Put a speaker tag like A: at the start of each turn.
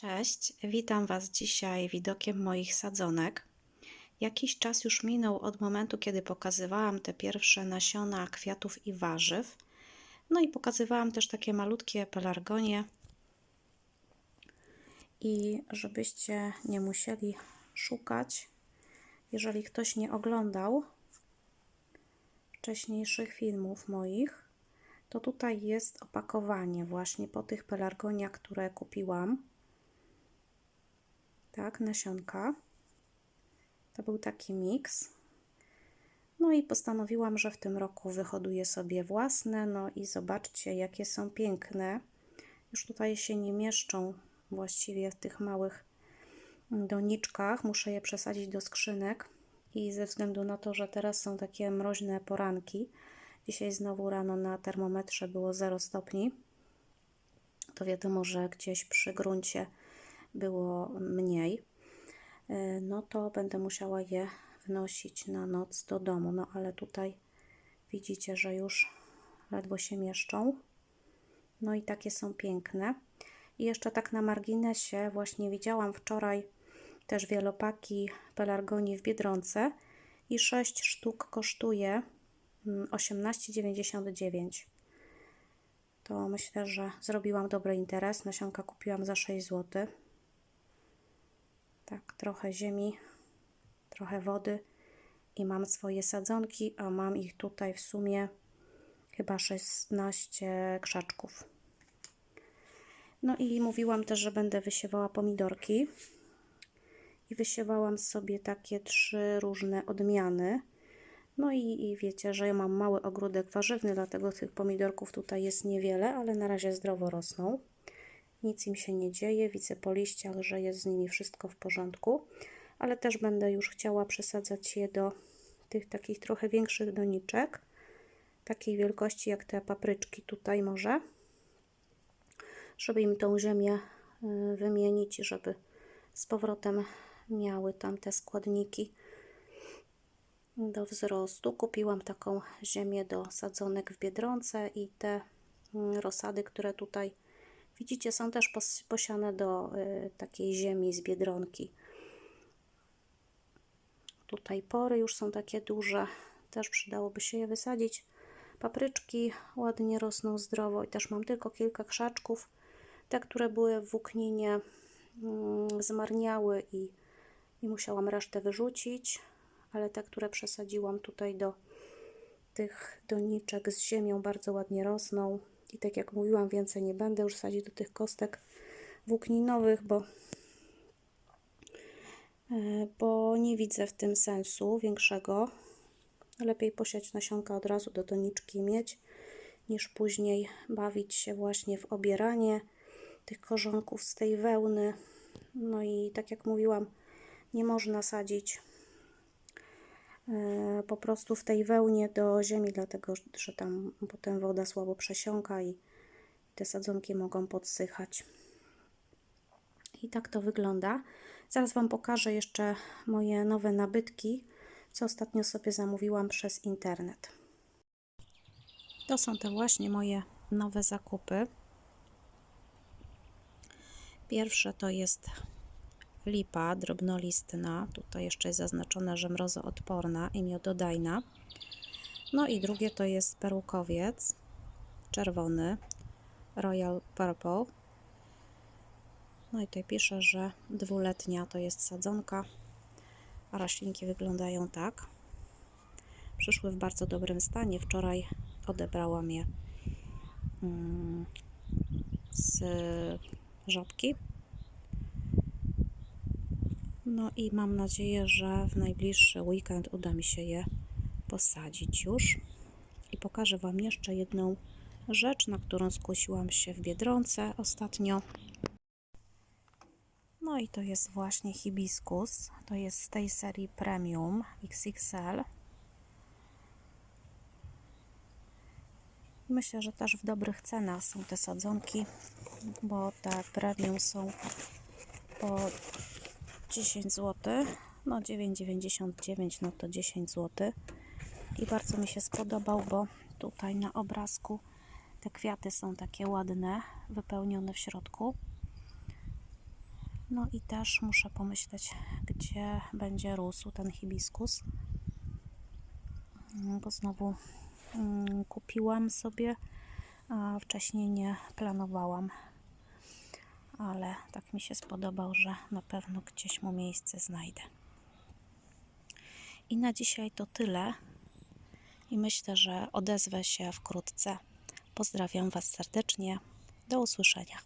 A: Cześć, witam Was dzisiaj widokiem moich sadzonek. Jakiś czas już minął od momentu, kiedy pokazywałam te pierwsze nasiona kwiatów i warzyw. No i pokazywałam też takie malutkie pelargonie. I żebyście nie musieli szukać, jeżeli ktoś nie oglądał wcześniejszych filmów moich, to tutaj jest opakowanie właśnie po tych pelargoniach, które kupiłam tak, nasionka. To był taki miks. No i postanowiłam, że w tym roku wyhoduję sobie własne. No i zobaczcie, jakie są piękne. Już tutaj się nie mieszczą właściwie w tych małych doniczkach. Muszę je przesadzić do skrzynek. I ze względu na to, że teraz są takie mroźne poranki, dzisiaj znowu rano na termometrze było 0 stopni, to wiadomo, że gdzieś przy gruncie było mniej, e, no to będę musiała je wnosić na noc do domu. No ale tutaj widzicie, że już ledwo się mieszczą. No i takie są piękne. I jeszcze tak na marginesie, właśnie widziałam wczoraj też wielopaki pelargonii w Biedronce i 6 sztuk kosztuje 18,99. Mm, to myślę, że zrobiłam dobry interes. Nasionka kupiłam za 6 zł. Tak, trochę ziemi, trochę wody i mam swoje sadzonki, a mam ich tutaj w sumie chyba 16 krzaczków. No i mówiłam też, że będę wysiewała pomidorki. I wysiewałam sobie takie trzy różne odmiany. No i, i wiecie, że ja mam mały ogródek warzywny, dlatego tych pomidorków tutaj jest niewiele, ale na razie zdrowo rosną nic im się nie dzieje. Widzę po liściach, że jest z nimi wszystko w porządku, ale też będę już chciała przesadzać je do tych takich trochę większych doniczek, takiej wielkości jak te papryczki tutaj może, żeby im tą ziemię y, wymienić i żeby z powrotem miały tam te składniki do wzrostu. Kupiłam taką ziemię do sadzonek w Biedronce i te y, rozsady, które tutaj Widzicie, są też posiane do y, takiej ziemi z biedronki. Tutaj pory już są takie duże, też przydałoby się je wysadzić. Papryczki ładnie rosną zdrowo i też mam tylko kilka krzaczków. Te, które były w włókninie, mm, zmarniały i, i musiałam resztę wyrzucić, ale te, które przesadziłam tutaj do tych doniczek z ziemią, bardzo ładnie rosną. I tak jak mówiłam, więcej nie będę już sadzić do tych kostek włókninowych, bo, e, bo nie widzę w tym sensu większego. Lepiej posiać nasionka od razu do doniczki mieć, niż później bawić się właśnie w obieranie tych korzonków z tej wełny. No i tak jak mówiłam, nie można sadzić po prostu w tej wełnie do ziemi, dlatego że tam potem woda słabo przesiąka i te sadzonki mogą podsychać. I tak to wygląda. Zaraz Wam pokażę jeszcze moje nowe nabytki, co ostatnio sobie zamówiłam przez internet. To są te właśnie moje nowe zakupy. Pierwsze to jest lipa drobnolistna, tutaj jeszcze jest zaznaczone, że mrozoodporna i miododajna. No i drugie to jest perukowiec czerwony, Royal Purple. No i tutaj pisze, że dwuletnia to jest sadzonka, a roślinki wyglądają tak. Przyszły w bardzo dobrym stanie. Wczoraj odebrałam je mm, z żabki no i mam nadzieję, że w najbliższy weekend uda mi się je posadzić już. I pokażę Wam jeszcze jedną rzecz, na którą skusiłam się w Biedronce ostatnio. No i to jest właśnie hibiskus. To jest z tej serii Premium XXL. Myślę, że też w dobrych cenach są te sadzonki, bo te premium są po 10 zł, no 9,99 no to 10 zł i bardzo mi się spodobał, bo tutaj na obrazku te kwiaty są takie ładne, wypełnione w środku No i też muszę pomyśleć, gdzie będzie rósł ten hibiskus. Mm, Bo znowu mm, kupiłam sobie, a wcześniej nie planowałam. Ale tak mi się spodobał, że na pewno gdzieś mu miejsce znajdę. I na dzisiaj to tyle. I myślę, że odezwę się wkrótce. Pozdrawiam Was serdecznie. Do usłyszenia.